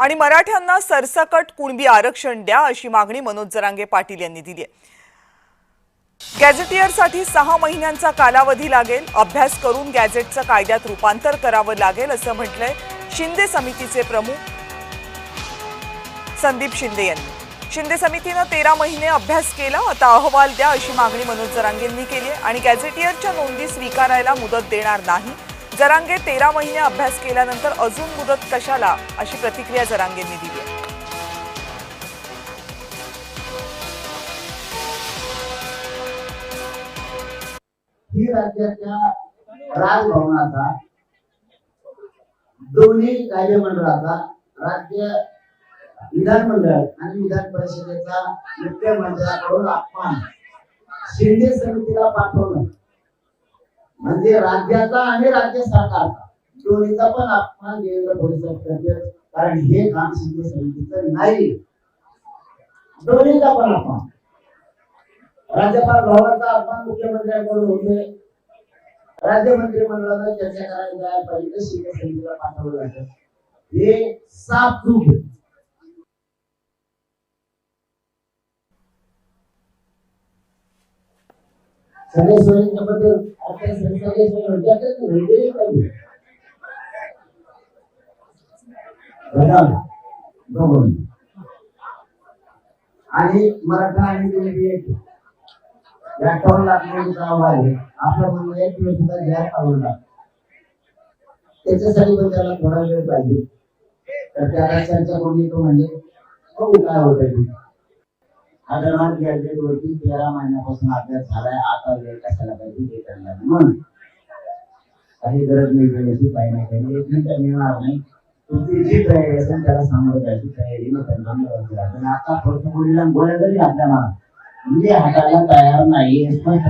आणि मराठ्यांना सरसकट कुणबी आरक्षण द्या अशी मागणी मनोज जरांगे पाटील यांनी दिली आहे. गॅझेटियरसाठी सहा महिन्यांचा कालावधी लागेल. अभ्यास करून गॅझेटचं कायद्यात रूपांतर करावं लागेल असं म्हटलंय शिंदे समितीचे प्रमुख संदीप शिंदे यांनी. शिंदे समितीनं तेरा महिने अभ्यास केला. आता अहवाल द्या अशी मागणी मनोज जरांगेंनी केली आहे. आणि गॅझेटियरच्या नोंदी स्वीकारायला मुदत देणार नाही. जरांगे तेरा महिने अभ्यास केल्यानंतर अजून मुदत कशाला अशी प्रतिक्रिया जरांगेंनी दिली आहे. ही राज्याच्या राजभवनाचा दोन्ही कार्यमंडळाचा राज्य विधानमंडळ आणि विधान परिषदेचा मुख्यमंत्र्याकडून अपमान शिंदे समितीला पाठवणं म्हणजे राज्याचा आणि राज्य सरकारचा. दोन्हीचा पण अपमान देवेंद्र फडणवीस करते कारण हे काम शिंदे समितीचं नाही. दोन्हीचा पण अपमान. राज्यपाल भवनाचा अपमान मुख्यमंत्र्यांकडून होतोय. राज्य मंत्रिमंडळाला चर्चा करायला जायला पाहिजे तर शिंदे समितीला पाठवलं जातं. हे साफ चूक सगळे म्हणतात पाहिजे आणि मराठा आणि तेलुगू एक अठ्ठावन्न लाख मुलीचा आहे आपलं म्हणणं एक किलो सुद्धा घ्या आवडला त्याच्यासाठी पण त्याला थोडा वेळ पाहिजे तर त्याला चर्चा कोणी तो म्हणजे बघू काय होत ते आदरणात गॅजेट वरती तेरा महिन्यापासून अभ्यास झालाय आता वेळ कशाला पाहिजे ते करणार म्हणून काही गरज नाही वेळेची काही नाही काही एक घंटा मिळणार नाही. तुमची जी तयारी असेल त्याला सामोरं जायची तयारी मग त्यांना मिळवायची आता फक्त मुलीला गोळ्या जरी आपल्या मला मुली हाताला तयार नाही स्पष्ट